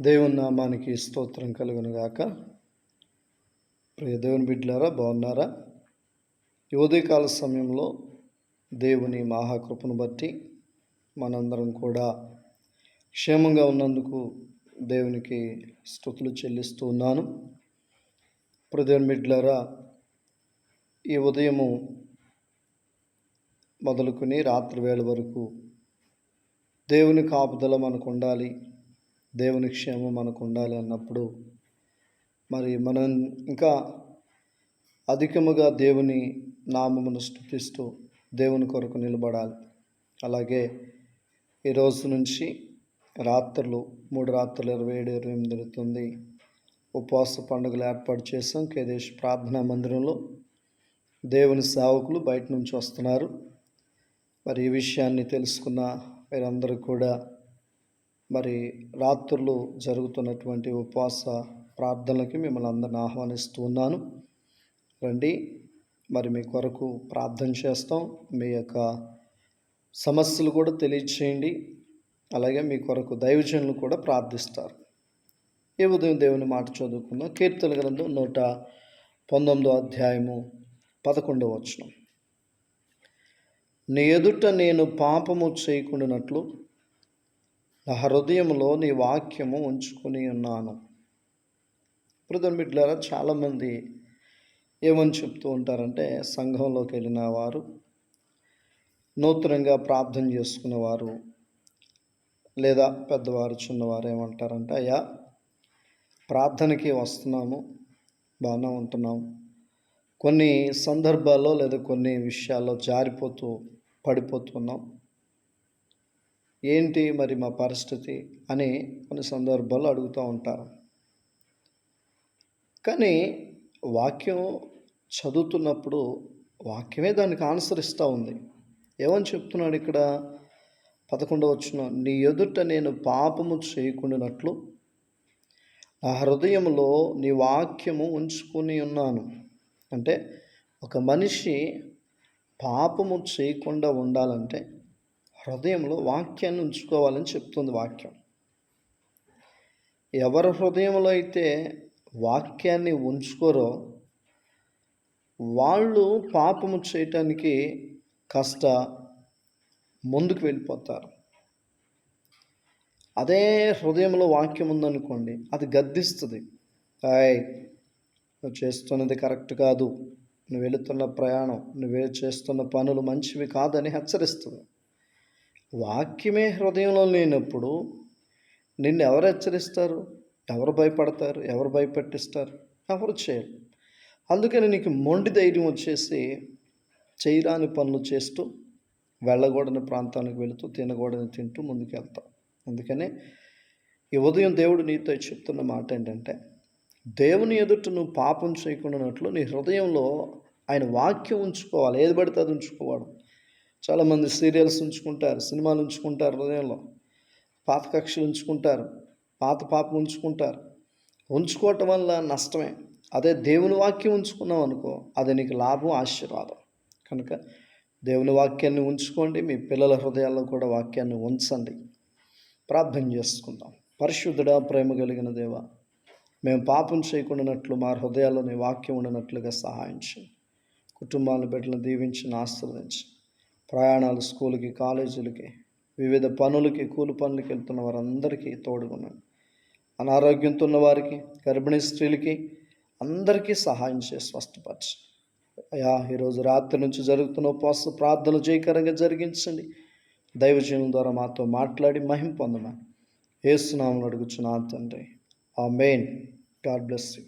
దేవుని నామానికి స్తోత్రం కలుగును గాక ప్రియ దేవుని బిడ్డలారా బాగున్నారా? ఈ ఉదయకాల సమయంలో దేవుని మహాకృపను బట్టి మనందరం కూడా క్షేమంగా ఉన్నందుకు దేవునికి స్థుతులు చెల్లిస్తూ ఉన్నాను. ప్రదేవుని బిడ్డలారా ఈ ఉదయము మొదలుకొని రాత్రి వేళ వరకు దేవుని కాపుదల మనకు ఉండాలి. దేవుని క్షేమం మనకు ఉండాలి అన్నప్పుడు మరి మనం ఇంకా అధికముగా దేవుని నామమును స్థుతిస్తూ దేవుని కొరకు నిలబడాలి. అలాగే ఈ రోజు నుంచి రాత్రులు మూడు రాత్రులు ఇరవై ఏడు ఇరవై ఎనిమిది జరుగుతుంది ఉపవాస పండుగలు ఏర్పాటు చేసాం కేదేశ్ ప్రార్థనా మందిరంలో దేవుని సేవకులు బయట నుంచి వస్తున్నారు. మరి ఈ విషయాన్ని తెలుసుకున్న మీరందరూ కూడా మరి రాత్రులు జరుగుతున్నటువంటి ఉపవాస ప్రార్థనలకి మిమ్మల్ని అందరిని ఆహ్వానిస్తూ ఉన్నాను. రండి మరి మీ కొరకు ప్రార్థన చేస్తాం. మీ యొక్క సమస్యలు కూడా తెలియచేయండి. అలాగే మీ కొరకు దైవజనులు కూడా ప్రార్థిస్తారు. ఏ ఉదయం దేవుని మాట చదువుకుందాం. కీర్తన గ్రంథం నూట పంతొమ్మిదో అధ్యాయము పదకొండవ వచనం. నీ ఎదుట నేను పాపము చేయకుండానట్లు నా హృదయంలో నీ వాక్యము ఉంచుకొని ఉన్నాను. ప్రధాన బిడ్డలారా చాలామంది ఏమని చెప్తూ ఉంటారంటే సంఘంలోకి వెళ్ళిన వారు నూతనంగా ప్రార్థన చేసుకునేవారు లేదా పెద్దవారు చిన్నవారు ఏమంటారంటే అయ్యా ప్రార్థనకి వస్తున్నాము బాగానే ఉంటున్నాం. కొన్ని సందర్భాల్లో లేదా కొన్ని విషయాల్లో జారిపోతూ పడిపోతున్నాం ఏంటి మరి మా పరిస్థితి అని కొన్ని సందర్భాల్లో అడుగుతూ ఉంటారు. కానీ వాక్యం చదువుతున్నప్పుడు వాక్యమే దానికి ఆన్సర్ ఇస్తూ ఉంది. ఏమని చెప్తున్నాడు ఇక్కడ? పదకొండవ వచ్చిన నీ ఎదుట నేను పాపము చేయకుండానట్లు నా హృదయంలో నీ వాక్యము ఉంచుకొని ఉన్నాను. అంటే ఒక మనిషి పాపము చేయకుండా ఉండాలంటే హృదయంలో వాక్యాన్ని ఉంచుకోవాలని చెప్తుంది వాక్యం. ఎవరి హృదయంలో అయితే వాక్యాన్ని ఉంచుకోరో వాళ్ళు పాపము చేయటానికి కాస్త ముందుకు వెళ్ళిపోతారు. అదే హృదయంలో వాక్యం ఉందనుకోండి అది గద్దిస్తుంది. హాయ్ నువ్వు చేస్తున్నది కరెక్ట్ కాదు. నువ్వు వెళుతున్న ప్రయాణం నువ్వే చేస్తున్న పనులు మంచివి కాదని హెచ్చరిస్తుంది. వాక్యమే హృదయంలో లేనప్పుడు నిన్ను ఎవరు హెచ్చరిస్తారు? ఎవరు భయపడతారు? ఎవరు భయపెట్టిస్తారు? ఎవరు చేయరు. అందుకని నీకు మొండి ధైర్యం వచ్చేసి చేయరాని పనులు చేస్తూ వెళ్ళకూడని ప్రాంతానికి వెళుతూ తినకూడని తింటూ ముందుకెళ్తావు. అందుకనే ఈ ఉదయం దేవుడు నీతో చెప్తున్న మాట ఏంటంటే దేవుని ఎదుట నువ్వు పాపం చేయకుండానట్లు నీ హృదయంలో ఆయన వాక్యం ఉంచుకోవాలి. ఏది పడితే అది ఉంచుకోవడం చాలామంది సీరియల్స్ ఉంచుకుంటారు సినిమాలు ఉంచుకుంటారు హృదయంలో. పాత కక్షలు ఉంచుకుంటారు పాత పాపం ఉంచుకుంటారు. ఉంచుకోవటం వల్ల నష్టమే. అదే దేవుని వాక్యం ఉంచుకున్నాం అనుకో అది నీకు లాభం ఆశీర్వాదం. కనుక దేవుని వాక్యాన్ని ఉంచుకోండి మీ పిల్లల హృదయాల్లో కూడా వాక్యాన్ని ఉంచండి. ప్రార్థన చేసుకుందాం. పరిశుద్ధుడా ప్రేమ కలిగిన దేవ మేము పాపం చేయకుండానట్లు మా హృదయాల్లో నీ వాక్యం ఉండనట్లుగా సహాయం చేయండి కుటుంబాలను బిడ్డలను దీవించి ఆశీర్వదించి. ప్రయాణాలు స్కూల్కి కాలేజీలకి వివిధ పనులకి కూలి పనులకి వెళ్తున్న వారందరికీ తోడుగున్నాను అనారోగ్యంతో ఉన్న వారికి గర్భిణీ స్త్రీలకి అందరికీ సహాయం చేసి స్వస్థపరచు అయా ఈరోజు రాత్రి నుంచి జరుగుతున్న ఉపవాస ప్రార్థనలు జయకరంగా జరిగించండి. దైవజనం ద్వారా మాతో మాట్లాడి మహిం పొందమని ఏసునామని అడుగుచున్నా తండ్రి. ఆ మెయిన్ గాడ్ బ్లెస్ యూ.